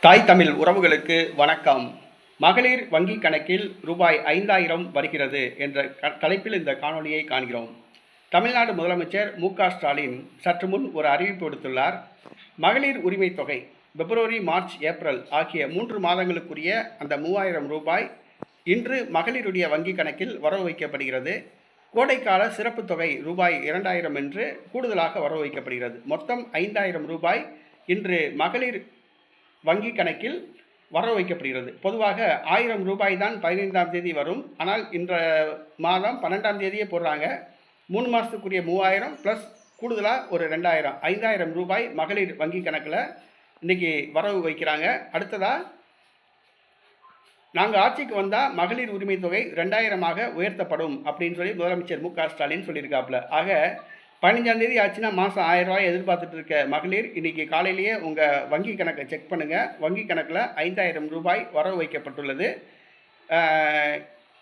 தாய் தமிழ் உறவுகளுக்கு வணக்கம். மகளிர் வங்கி கணக்கில் ரூபாய் ஐந்தாயிரம் வருகிறது என்ற தலைப்பில் இந்த காணொலியை காண்கிறோம். தமிழ்நாடு முதலமைச்சர் மு க ஸ்டாலின் சற்று முன் ஒரு அறிவிப்பு விடுத்துள்ளார். மகளிர் உரிமைத் தொகை பிப்ரவரி மார்ச் ஏப்ரல் ஆகிய மூன்று மாதங்களுக்குரிய அந்த மூவாயிரம் ரூபாய் இன்று மகளிருடைய வங்கி கணக்கில் வரவு வைக்கப்படுகிறது. கோடைக்கால சிறப்பு தொகை ரூபாய் இரண்டாயிரம் என்று கூடுதலாக வரவு வைக்கப்படுகிறது. மொத்தம் ஐந்தாயிரம் ரூபாய் இன்று மகளிர் வங்கி கணக்கில் வர வைக்கப்படுகிறது. பொதுவாக ஆயிரம் ரூபாய் தான் பதினைந்தாம் தேதி வரும். ஆனால் இன்ற மாதம் பன்னெண்டாம் தேதியே போடுறாங்க. மூணு மாதத்துக்குரிய மூவாயிரம் ப்ளஸ் கூடுதலாக ஒரு ரெண்டாயிரம் ஐந்தாயிரம் ரூபாய் மகளிர் வங்கி கணக்கில் இன்றைக்கி வரவு வைக்கிறாங்க. அடுத்ததாக நாங்கள் ஆட்சிக்கு வந்தால் மகளிர் உரிமை தொகை ரெண்டாயிரமாக உயர்த்தப்படும் அப்படின்னு சொல்லி முதலமைச்சர் மு க ஸ்டாலின் சொல்லியிருக்காப்புல. ஆக பதினஞ்சாந்தேதி ஆச்சுன்னா மாதம் ஆயிரம் ரூபாய் எதிர்பார்த்துட்டு இருக்க மகளிர் இன்னைக்கு காலையிலேயே உங்கள் வங்கி கணக்கை செக் பண்ணுங்கள் வங்கி கணக்கில் ஐந்தாயிரம் ரூபாய் வரவு வைக்கப்பட்டுள்ளது.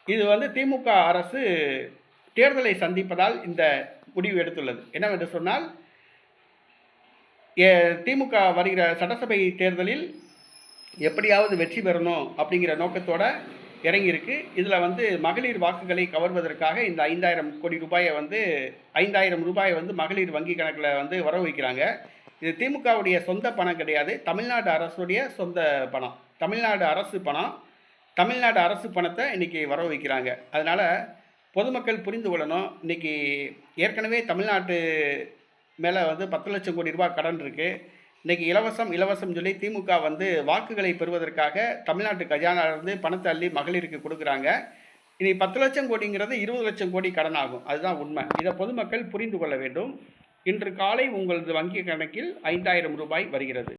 இது வந்து திமுக அரசு தேர்தலை சந்திப்பதால் இந்த முடிவு எடுத்துள்ளது. என்னவென்று சொன்னால் திமுக வருகிற சட்டசபை தேர்தலில் எப்படியாவது வெற்றி பெறணும் அப்படிங்கிற நோக்கத்தோட இறங்கியிருக்கு. இதில் வந்து மகளிர் வாக்குகளை கவர்வதற்காக இந்த ஐந்தாயிரம் கோடி ரூபாயை வந்து ஐந்தாயிரம் ரூபாயை வந்து மகளிர் வங்கி கணக்கில் வந்து வர வைக்கிறாங்க. இது திமுகவுடைய சொந்த பணம் கிடையாது. தமிழ்நாடு அரசுடைய சொந்த பணம். தமிழ்நாடு அரசு பணம். தமிழ்நாடு அரசு பணத்தை இன்றைக்கி வர வைக்கிறாங்க. அதனால் பொதுமக்கள் புரிந்து கொள்ளணும். இன்றைக்கி ஏற்கனவே தமிழ்நாட்டு மேலே வந்து பத்து லட்சம் கோடி ரூபாய் கடன் இருக்குது இன்றைக்கி இலவசம் இலவசம் சொல்லி திமுக வந்து வாக்குகளை பெறுவதற்காக தமிழ்நாட்டு கஜானாவிலிருந்து பணத்தை அள்ளி மகளிருக்கு கொடுக்குறாங்க. இனி பத்து லட்சம் கோடிங்கிறது இருபது லட்சம் கோடி கடன் ஆகும். அதுதான் உண்மை. இதை பொதுமக்கள் புரிந்து கொள்ள வேண்டும். இன்று காலை உங்களது வங்கி கணக்கில் ஐந்தாயிரம் ரூபாய் வருகிறது.